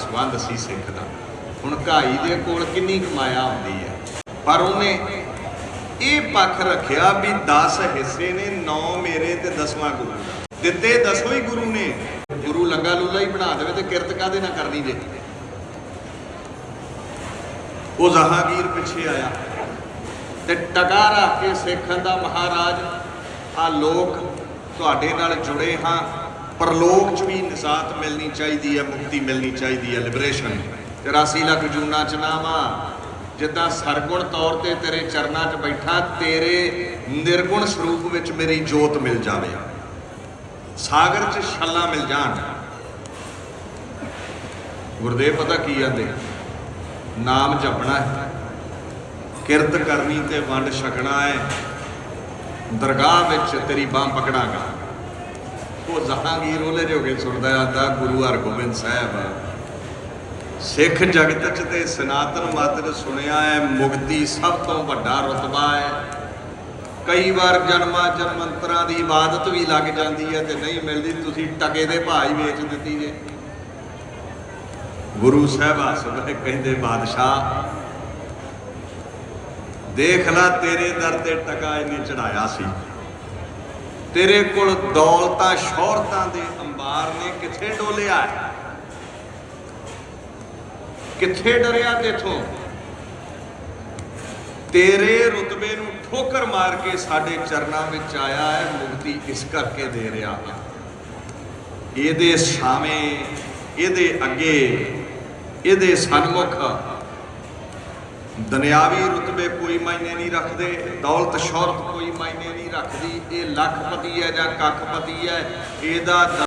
ਸੰਬੰਧ ਸੀ ਸਿੱਖ ਦਾ। ਹੁਣ ਘਾਈ ਦੇ ਕੋਲ ਕਿੰਨੀ ਕਮਾਇਆ ਹੁੰਦੀ ਹੈ ਪਰ ਉਹਨੇ ਇਹ ਪੱਖ ਰੱਖਿਆ ਵੀ 10 ਹਿੱਸੇ ਨੇ 9 ਮੇਰੇ ਤੇ 10ਵਾਂ ਗੁਰੂ। ਦਾ ਦਿੱਤੇ ਦਸਵੇਂ ਹੀ ਗੁਰੂ ਨੇ। ਗੁਰੂ ਲੰਗਾ ਲੂਲਾ ਹੀ ਬਣਾ ਦੇਵੇ ਤੇ ਕਿਰਤ ਕਾਦੇ ਨਾਲ ਕਰਨੀ ਜੇ? ਉਹ ਜਹਾਂਗੀਰ ਪਿੱਛੇ ਆਇਆ ਤੇ ਟਕਾ ਰੱਖ ਕੇ ਸਿੱਖਾਂ ਦਾ ਮਹਾਰਾਜ ਆ ਲੋਕ ਤੁਹਾਡੇ ਨਾਲ ਜੁੜੇ ਹਾਂ। ਪਰਲੋਕ 'ਚ ਵੀ ਨਿਜਾਤ ਮਿਲਣੀ ਚਾਹੀਦੀ ਹੈ, ਮੁਕਤੀ ਮਿਲਣੀ ਚਾਹੀਦੀ ਹੈ ਲਿਬਰੇਸ਼ਨ 83 ਲੱਖ ਜੂਨਾ ਚ ਨਾਵਾ ਜਿੱਦਾਂ ਸਰਗੁਣ ਤੌਰ ਤੇ ਤੇਰੇ ਚਰਨਾਂ 'ਚ ਬੈਠਾ, ਤੇਰੇ ਨਿਰਗੁਣ ਸਰੂਪ ਵਿੱਚ ਮੇਰੀ ਜੋਤ ਮਿਲ ਜਾਵੇ। ਸਾਗਰ 'ਚ ਛੱਲਾਂ ਮਿਲ ਜਾਣ। ਗੁਰਦੇਵ ਪਤਾ ਕੀ ਆਂਦੇ? ਨਾਮ ਜਪਣਾ ਹੈ। ਕਿਰਤ ਕਰਨੀ ਤੇ ਵੰਡ ਛਕਣਾ ਹੈ। ਦਰਗਾਹ ਵਿੱਚ ਤੇਰੀ ਬਾਹ ਪਕੜਾਂਗਾ। ਉਹ ਜਹਾਂਗੀਰ ਉਹਲੇ ਜੋਗੇ ਸੁਣਦਾ ਆਂਦਾ ਗੁਰੂ ਹਰਗੋਬਿੰਦ ਸਾਹਿਬ ਸਿੱਖ ਜਗਤ ਚ ਤੇ ਸਨਾਤਨ ਮਤ ਚ ਸੁਣਿਆ ਹੈ, ਮੁਕਤੀ ਸਭ ਤੋਂ ਵੱਡਾ ਰਤਬਾ ਹੈ। ਕਈ ਵਾਰ ਜਨਮਾਂ ਜਨਮੰਤਰਾਂ ਦੀ ਇਬਾਦਤ ਵੀ ਲੱਗ ਜਾਂਦੀ ਹੈ ਤੇ ਨਹੀਂ ਮਿਲਦੀ, ਤੁਸੀਂ ਟਕੇ ਦੇ ਭਾਈ ਵੇਚ ਦਿੱਤੀ ਜੇ। ਗੁਰੂ ਸਾਹਿਬਾ ਆਸਵੇ ਕਹਿੰਦੇ, ਬਾਦਸ਼ਾਹ, ਦੇਖ ਲੈ ਤੇਰੇ ਦਰ ਤੇ ਟਕਾ ਇਹਨੇ ਚੜਾਇਆ ਸੀ। ਤੇਰੇ ਕੋਲ ਦੌਲਤਾਂ ਸ਼ੋਹਰਤਾਂ ਦੇ ਅੰਬਾਰ ਨੇ, ਕਿੱਥੇ ਡੋਲਿਆ ਹੈ? ਕਿੱਥੇ ਡਰਿਆ ਤੇਥੋਂ ਤੇਰੇ ਰੁਤਬੇ ਨੂੰ ਠੋਕਰ ਮਾਰ ਕੇ ਸਾਡੇ ਚਰਨਾਂ ਵਿੱਚ ਆਇਆ ਹੈ, ਮੁਕਤੀ ਇਸ ਕਰਕੇ ਦੇ ਰਿਹਾ ਹਾਂ ਇਹਦੇ ਸਾਹਮਣੇ, ਇਹਦੇ ਅੱਗੇ, ਇਹਦੇ ਸਨਮੁਖ ਦੁਨਿਆਵੀ ਰੁਤਬੇ ਕੋਈ ਮਾਇਨੇ ਨਹੀਂ ਰੱਖਦੇ, ਦੌਲਤ ਸ਼ੌਹਰਤ ਕੋਈ ਮਾਇਨੇ ਨਹੀਂ ਰੱਖਦੀ, ਇਹ ਲੱਖਪਤੀ ਹੈ ਜਾਂ ਕੱਖਪਤੀ ਹੈ, ਇਹਦਾ